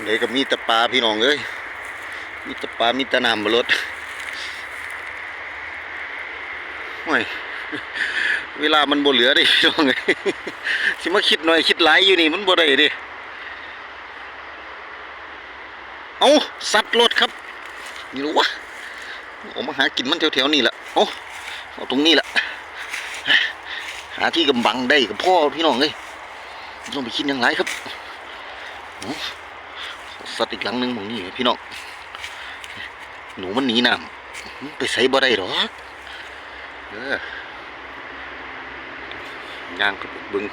เดี๋ยวก็มีต่ปลาพี่น้องเอ้ยมีต่ปลามีต่น้ำบรถโอ้ยเวลามันบ่เหลือดิพี่น้องสิมาคิดหน่อยคิดหลายอยู่นี่มันบ่ได้ดิเอาสัตว์รถครับนี่รู้วะออกมาหากินมันแถวๆนี่แหละเอาเอาตรงนี้แหละหาที่กำบังได้กับพ่อพี่น้องเอ้ยไม่ต้องไปคิดอย่างไรครับ สัตว์อีกหลังหนึงมองนี่พี่น้องหนูมันหนีน้ำมันไปใส่บ่ได้หรอกเออย่างกับเบิ้ง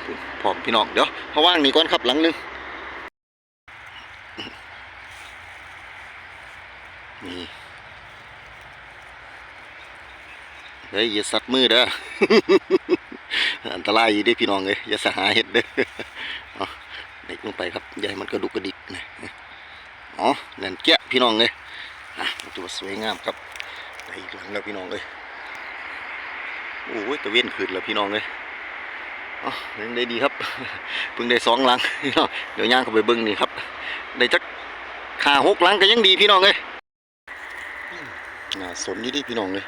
พร้อมพี่น้องเดี๋ยวเขาว่างนี่ก่อนครับหลังหนึงนี่เฮ้ยอย่าสัตว์มือเด้ออันตรายอยู่ด้พี่น้องเลยอย่าสหาเห็ดเด้อเด็กลงไปครับยาให้มันกระดุกกระดิกนะ อ๋อนั่นแกะพี่น้องเลยอะมันจะสวยงามครับได้อีกหลังแล้วพี่น้องเลยโอ้ยตะเวนขึ้นแล้วพี่น้องเลยอ๋อยังได้ดีครับเพิ่งได้สองหลังพี่น้องเดี๋ยวย่างเข้าไปเบิ้งนี่ครับ ได้จักขาหกหลังก็ยังดีพี่น้องเลยน่าสนอยู่ดิพี่น้องเลย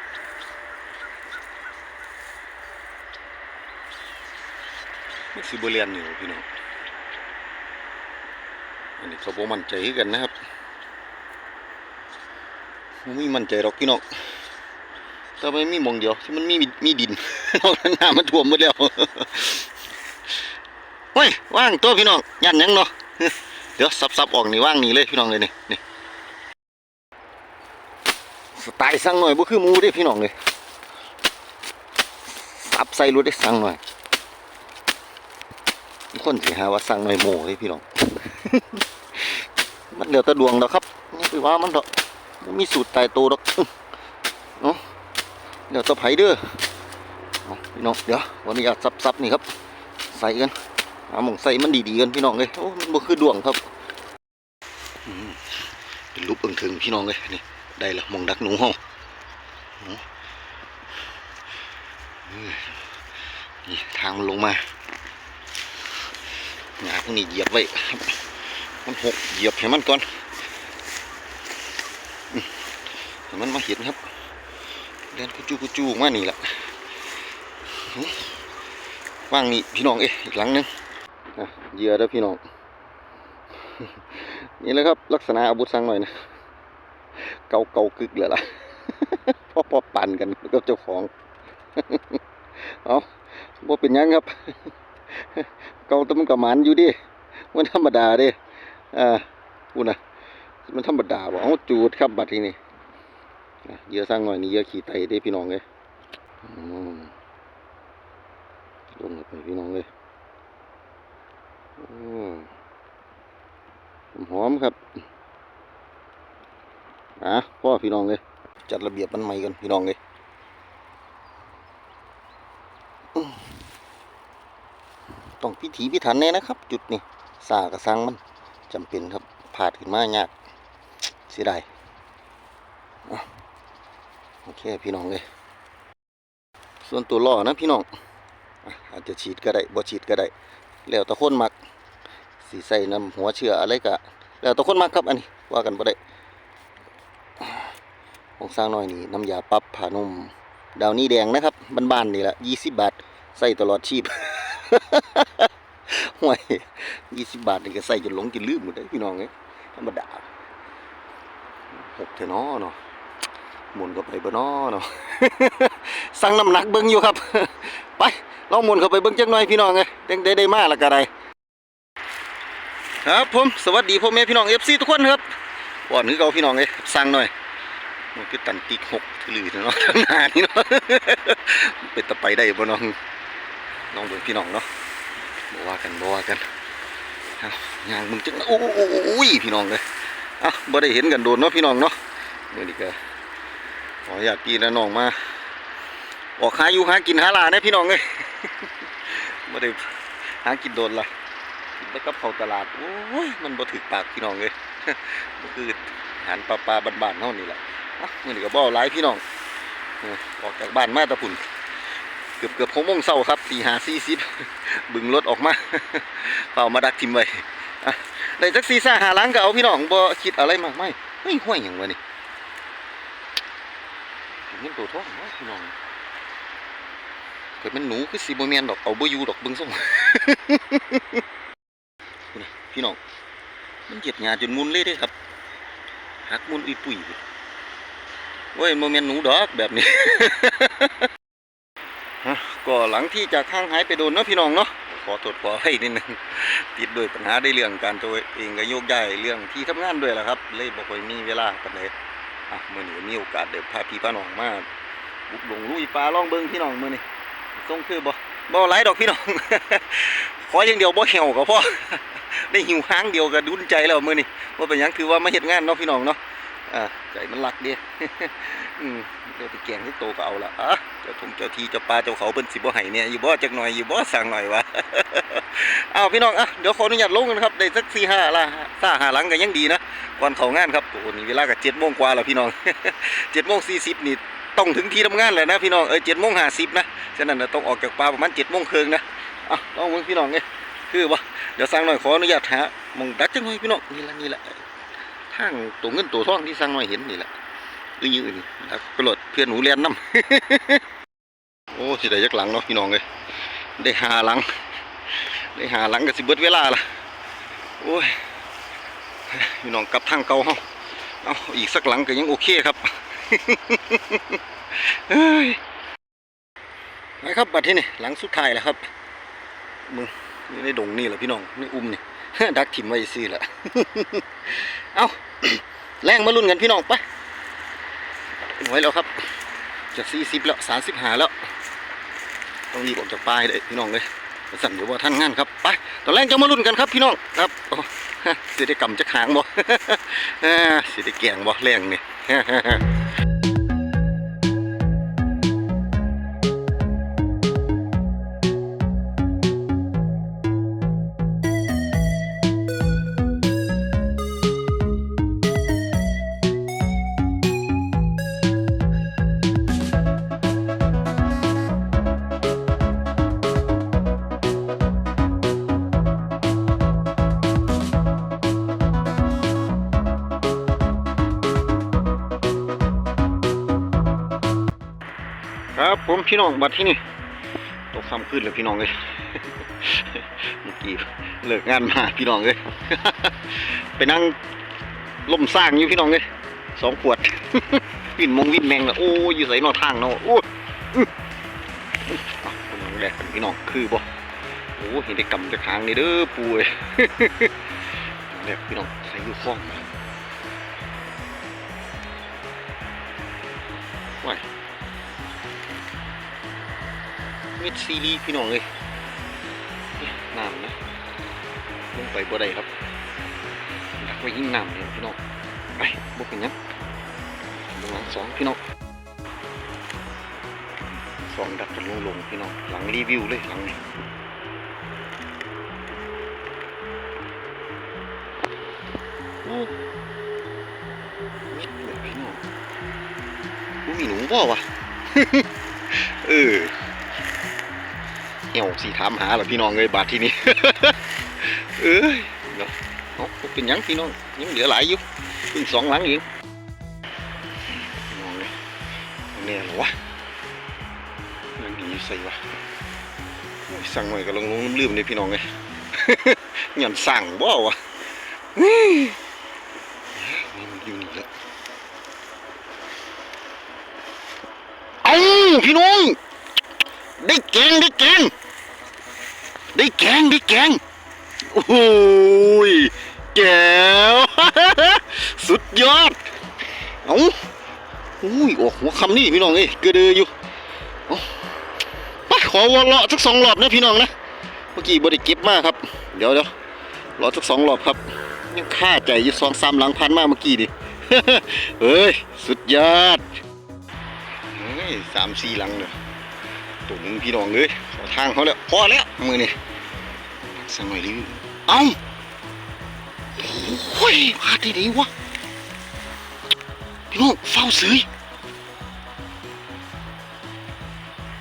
มันสิบเรียนอยู่พี่น้อง อันนี้เขาบอกมั่นใจกันนะครับมไม่มั่นใจหรอกพี่น้องแต่ไม่มีมองเดียวที่มันมีมีดินนอกนั้นน้ำมันท่วมหมดแล้วเฮ้ยว่างตัวพี่น้องยันยังเนาะเดี๋ยวซับๆออกนี่ว่างนี่เลยพี่น้องเลยนี่นี่สไตล์สั่งหน่อยบ่คือมูเด้พี่น้องเลยซับใส่รถได้สั่งหน่อยคนสิหาว่าสั่งหน่อยโม่เลยพี่น้อง มันเดี๋ยวแตะดวงแล้วครับ นี่ไปว่ามันดอกมันมีสูตรตายตัวดอกอื้อเนาะเดี๋ยวจะไผเด้อพี่น้องเดี๋ยววันนี้อากซับๆนี่ครับใส่กันหาหมองใส่มันดีๆกันพี่น้องเลยโอ้มันบ่คือดวงครับเป็นรูปเอิงถึงพี่น้องเลยนี่ได้ละหมองดักหนูห้องนี่ทางมันลงมาหญ้าพวกนี้เหยียบไว้ครับ มันหกเหยียบให้มันก่อนให้มันมาเห็นครับเดินกุจูกุจูมานี่แหละว่างนี่พี่น้องเอ้ยอีกหลังนึงเหยื่อเด้อพี่น้อง นี่แหละครับ ลักษณะอาวุธสังหน่อยนะ เกาเกากึกเลยล่ะพ่อพ่อปั่นกันกับเจ้าของ เอาบ่เป็นยังครับ เกาแตัวมันก็หมันอยู่ดิมันธรรมดาดิ อ่าพูดนะมันธรรมดาบ่เอาจูดครับบัดทีนี้อ่เยื่อสร้างหน่อยนี่เยื่อขี่ไตเด้พี่น้องเลยอืมลงไปพี่น้องเลยหอมครับอะพ่อพี่น้องเลยจัดระเบียบมันใหม่กันพี่น้องเลยต้องพิถีพิถันแน่นะครับ จุดนี้สากระสังมัน จำเป็นครับผาดขึ้นมายากเสียดายโอเคพี่น้องเลยส่วนตัวล่อนะพี่น้องอาจจะฉีดก็ได้บ่ฉีดก็ได้ แล้วต่คนมักสีใส่น้ำหัวเชื้ออะไรก็แล้วต่คนมักครับอันนี้ว่ากันบ่ได้ของสร้างน้อยนี่น้ำยาปรับผ้านุ่มดาวนี้แดงนะครับบ้านๆนี่แหละยี่สิบบาทใส่ตลอดชีพ ห่วยยี่สิบบาทนี่ก็ใส่จนหลงจนลืมหมดเลยพี่น้องเอ้ยธรรมดาหกเถอะเนาะเนาะหมุนเข้าไปบนาะเนาะสั่งน้ำหนักเบิ่งอยู่ครับ ไปลองหมุนเข้าไปเบิ่งจักหน่อยพี่น้องเอ้ยได้ได้ได้มาแล้วก็ได้ครับผมสวัสดีพ่อแม่พี่น้อง FC ทุกคนครับก่อนคือเก่าพี่น้องเอ้ยสั่งหน่อยมันคือตันติกหกถือเนาะทางหน้านี่เนาะเป็นตะไปได้บ่น้องน้องเบิ่งพี่น้องเนาะ บว่ากันบว่ากันเอาย่างมึงจังโอ้ยพี่น้องเลยอะบ่ได้เห็นกันโดนเนาะพี่น้องเนาะเมื่อนี้ก็ขออยากกินแล้วน้องมาออกหาอยู่หากินหาลาเนี่ยพี่น้องเลยบ่ได้หากินโดนละกินแต่กับเขาตลาดโอ้ยมันบ่ถึกปากพี่น้องเลยมันคืออาหารปลาปลาบ้านๆเฮานี่แหละอะมื่อนี้ก็บ่หลายพี่น้องออกจากบ้านมาตะพุ่น เกือบเกือบหกโมงเช้าครับตีหาสี่สิบบึงรถออกมาเป่ามาดักทิมไว้อะได้จักซีซ่าหาล้างก็เอาพี่น้องบ่คิดอะไรมากไม่เฮ้ยห้วยหยังวะนี่เงินตัวท้องพี่น้องเกิดมันหนูคือสิบ่แม่นดอกเอาบอยูดอกเบิ่งส่งนี่พี่น้องมันเหยียดหญ้าจนมุนเลยด้ครับหักมุนอุยปุยเลยโอ้ยบ่แม่นหนูดอกแบบนี้ ก็หลังที่จากข้างหายไปโดนเนาะพี่น้องเนาะขอตรวจขอให้นิดนึงติดด้วยปัญหาได้เรื่องการตัวเองก็โยกย้ายเรื่องที่ทำงานด้วยแหละครับ เลยบ่ค่อยมีเวลาปานใดอะมื้อนี้มีโอกาสเดี๋ยวพาพี่พาน้องมาบุกลงลุยปลาล่องเบิ่งพี่น้องมื้อนี้ส่งคือบ่บ่หลายดอกพี่น้องขออย่างเดียวบ่เหี่ยวก็พอได้หิวหางเดียวก็ดุนใจแล้วมื้อนี้ว่าเป็นหยังคือว่ามาเฮ็ดงานเนาะพี่น้องเนาะอ่าใจมันรักเด้อืม เดี๋ยวไปแกงให้โตก็เอาละอะเจ้าทงเจ้าทีเจ้าปลาเจ้าเขาเพิ่นสิบ่ให้เนี่ยอยู่บ่จักหน่อยอยู่บ่สั่งหน่อยวะเอาพี่น้องอะเดี๋ยวขออนุญาตลงกันครับได้สัก4 5ละซ่าหาหลังก็ยังดีนะก่อนเข้างานครับโอ้โหนี่เวลาก็7โมงกว่าแล้วพี่น้อง7โมง40นี่ต้องถึงที่ทำงานแล้วนะพี่น้องเอ้ย7โมง50นะฉะนั้นนะต้องออกจากป่าประมาณ7โมงครึ่งนะอะต้องเบิ่งพี่น้องเอ้ยคือบ่เดี๋ยวสั่งหน่อยขออนุญาตหามองดักจังหน่อยพี่น้องนี่ละนี่ละทางตัวเงินตัวทองที่สั่งหน่อยเห็นนี่แหละ อือยืนแล้วกระโดดเพื่อนหนูเรียนน้ำโอ้สิได้ยักหลังเนาะพี่น้องเลยได้หาหลัง ได้หาหลังก็สิเบิดเวลาละโอ้ยพี่น้องกลับทางเก่าเฮาเอาอีกสักหลังก็ยังโอเคครับเฮ้ยไปครับบัดที่นี่หลังสุดท้ายแล้วครับมึงอยู่ในดงนี่แหละพี่น้องในอุ้มนี่ดักถิ่มไว้ซื่อแหละเอาแรงมาลุ้นกันพี่น้องไป หนไว้แล้วครับจะสี่สิบแล้วสามสิบหาแล้วต้องรีบออกจากปลายเลยพี่น้องเลยสั่งเดี๋ยวว่าท่านงานครับไปตอนแรกจะมาลุ้นกันครับพี่น้องครับโอ้ฮะสิได้กำจะขางบ่อ่าสิได้แกงบ่แรงนี่ ผมพี่น้องบัดที่นี่ตกค่ำขึ้นเลยพี่น้องเลยเมื่อกี้เลิกงานมาพี่น้องเลยไปนั่งล่มสร้างอยู่พี่น้องเลยสองขวดวิ่นมงวิ่นแมงละโอ้ยอยู่ใส่นอทางเนาะโอ้ยอื้อเอาพี่น้องแรกกันพี่น้องคือบ่โอ้เห็นได้กำจะค้างนี่เด้อปูเอ้ยแรกพี่น้องใส่อยู่ฟ้องว้าย มิดซีรีพี่น้องเลยน้ำนะลงไปบ่ได้ครับดักไว้ยิ่งน้ำเนี่ยพี่น้องไปบ่เป็นยังลงหลังสองพี่น้องสองดักกันลงลงพี่น้องหลังรีวิวเลยหลังนี้มิดเลยพี่น้องกูมีหนูบ่วะ เออ เหี่ยวสีถามหาเหรอพี่น้องเลยบาทที่นี่ เอ้ยเดี๋ยวเอาบ่เป็นยังพี่น้องยังเหลือหลายอยู่เพิ่งสองหลังเองพี่น้องเลยเนี่ยหรอวะยังดีใส่วะสั่งหน่อยก็ลงลงลืมเลยพี่น้องเลยหย่อนสั่งบ่วะนี่มันอยู่นี่ละเอ้าพี่น้องได้แกงได้แกง ได้แกงได้แกงโอ้ยแก้ว สุดยอด เอาอุ้ยโอ้หัวคำนี่พี่น้องเอ้ยเกระเดืออยู่ไปขอวนเลาะสักสองรอบนะพี่น้องนะ เมื่อกี้บไดิเก็บมากครับ เดี๋ยวเดี๋ยวรอสักสองรอบครับ ยังค่าใจอยู่สองสามหลังพันมากเมื่อกี้ดิเฮ้ย สุดยอดเฮ้ยสามสี่หลังเลย ตัวหนึงพี่น้องเลยขอทางเขาแล้วพอแล้วมือนี่สั่งหน่อยรีวิวเอ้าโอ้ยพลาดที่ไหนวะพี่น้องเฝ้าซื้อ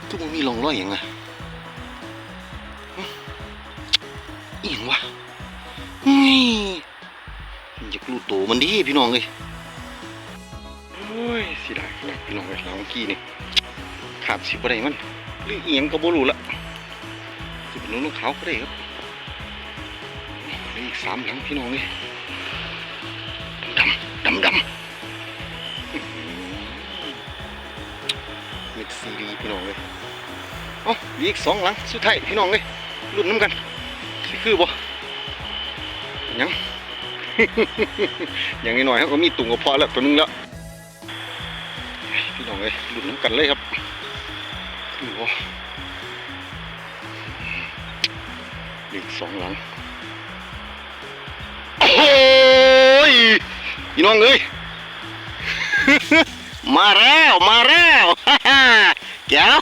ก็มันมีรองรอยอย่างไงอีหยังวะอือยากรู้โตมันดีพี่น้องเลยโอ้ยสิได้พี่น้องเลยลังเมื่อกี้นี่ขาดสิบอะไรมัน รือเอียงก็บ่รู้ละสิเป็นนุ่งขาก็ได้ครับเหลืออีกสามหลังพี่น้องเลยดำดำดำอื้อหือมิดซีรีส์พี่น้องเลยอ๋ออีกสองหลังสุดท้ายพี่น้องเลยรุ่นน้ำกันคือบ่ยังอย่างน้อยๆเขาก็มีตุ่มกระเพาะแล้วตัวนึงแล้วพี่น้องเลยหลุดน้ำกันเลยครับ ดูวะอีกสองหลัง โอ้ยพี่น้องเอ้ย มาแล้ว มาแล้วแก้ว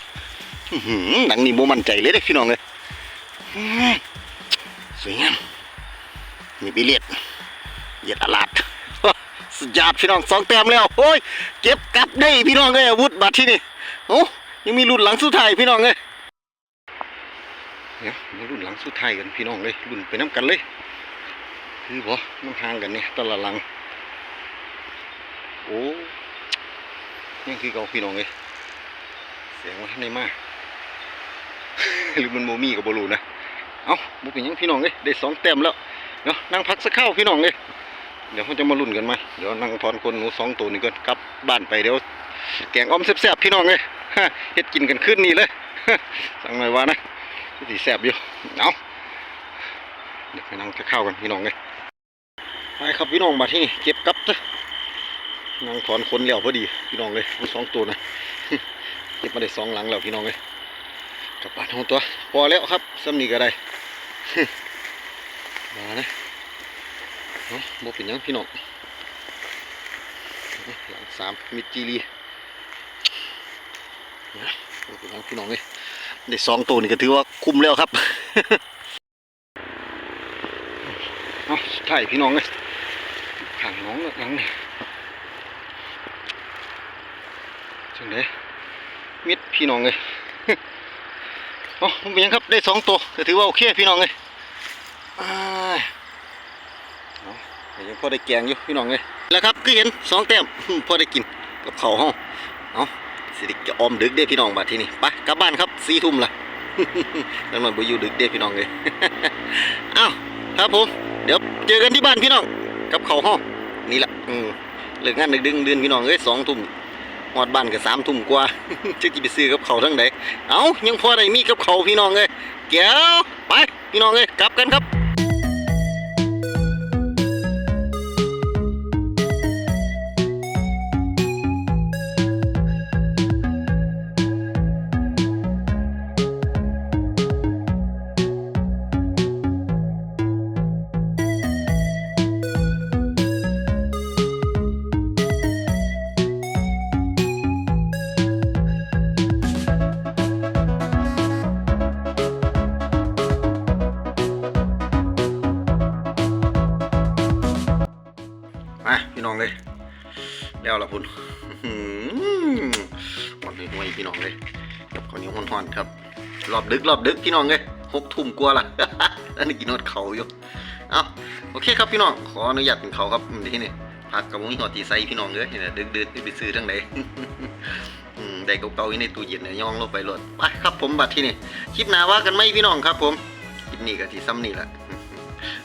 อื้อหือหนังนี่โมมั่นใจเลยเด้อพี่น้องเลยอื้อสวยงามนี่บิเลียดเหยียดอาลาดสุดยอดพี่น้องสองแต้มแล้ว โอ้ย เก็บกลับได้พี่น้องเลยอาวุธบัตรที่นี่โอ้ ยังมีรุ่นหลังสุดท้ายพี่น้องเลยเนี่ยมารุ่นหลังสุดท้ายกันพี่น้องเลยรุ่นไปน้ำกันเลย คือบ่มันห่างกันเนี่ยตะละหลัง โอ้ยังคือเก่าพี่น้องเลยเสียงว่าในมาหรือมันโมมี่กับบอลูนะ เอ้าบุเป็นหยังพี่น้องเลยได้สองแต้มแล้วเดี๋ยวนั่งพักสักครู่พี่น้องเลย เดี๋ยวเขาจะมาลุ้นกันไหมเดี๋ยวนั่งทอนคนหนูสองตัวนี่ก่อนกลับบ้านไปเดี๋ยวแกงอ้อมแซ่บๆพี่น้องเลยเฮ็ดกินกันขึ้นนี่เลยสั่งหน่อยว่านะสีแซ่บอยู่เอาเดี๋ยวไปนั่งจะเข้ากันพี่น้องเลยไปครับพี่น้องมาที่นี่เก็บกลับซะนั่งถอนคนแล้วพอดีพี่น้องเลยมีสองตัวนะเก็บมาได้สองหลังแล้วพี่น้องเลยกลับบ้านของตัวพอแล้วครับซ้ำนี่ก็ได้มานะ เนาะบ่เป็นยังพี่น้องหลังสามมิดจีรีนะบ่เป็นยังพี่น้องเลยได้สองตัวนี่ก็ถือว่าคุ้มแล้วครับเอาสุดท้ายพี่น้องเลยข้างน้องหลังนี่จังไดมิดพี่น้องเลยอ๋อเป็นยังครับได้สองตัวก็ถือว่าโอเคพี่น้องเลยอ้า ยังพอได้แกงอยู่พี่น้องเลยแล้วครับคือเห็นสองแต้มพอได้กินกับเขาห้องเอาสิริจะออมดึกเด้พี่น้องบัดที่นี่ไปกลับบ้านครับสี่ทุ่มละแล้วมันไปอยู่ดึกเด้พี่น้องเลยอ้าวครับผมเดี๋ยวเจอกันที่บ้านพี่น้อง กับเขาห้องนี่แหละอืมเลิกงานดึกดึงเดือนพี่น้องเอ้ยสองทุ่มหอดบ้านก็สามทุ่มกว่าจะกี่ไปซื้อกับเขาทั้งใดเอายังพอได้มีกับเขาพี่น้องเลยเดี๋ยวไปพี่น้องเลยกลับกันครับ รอบดึกรอบดึกพี่น้องเลยหกทุ่มกว่าละอันนี้กินนอดเขาอยู่เอาโอเคครับพี่น้องขออนุญาตกินเขาครับที่นี่ผักกับมุ้งหอตีไซพี่น้องเลยเห็นไหมดึกดึกไปซื้อทั้งไหนอืมได้เก่าๆอยู่ในตู้เย็นเนี่ยย่องลงไปรถไปครับผมบัดที่นี่คลิปหน้าว่ากันไหมพี่น้องครับ ผมคลิปนี้ก็ที่ซ้ำนี่แหละ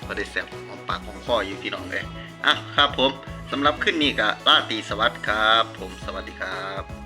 พอได้แซ่บหอมปากหอมคออยู่พี่น้องเลยอะครับผมสำหรับขึ้นนี่ก็ราตีสวัสดิ์ครับ ผมสวัสดีครับ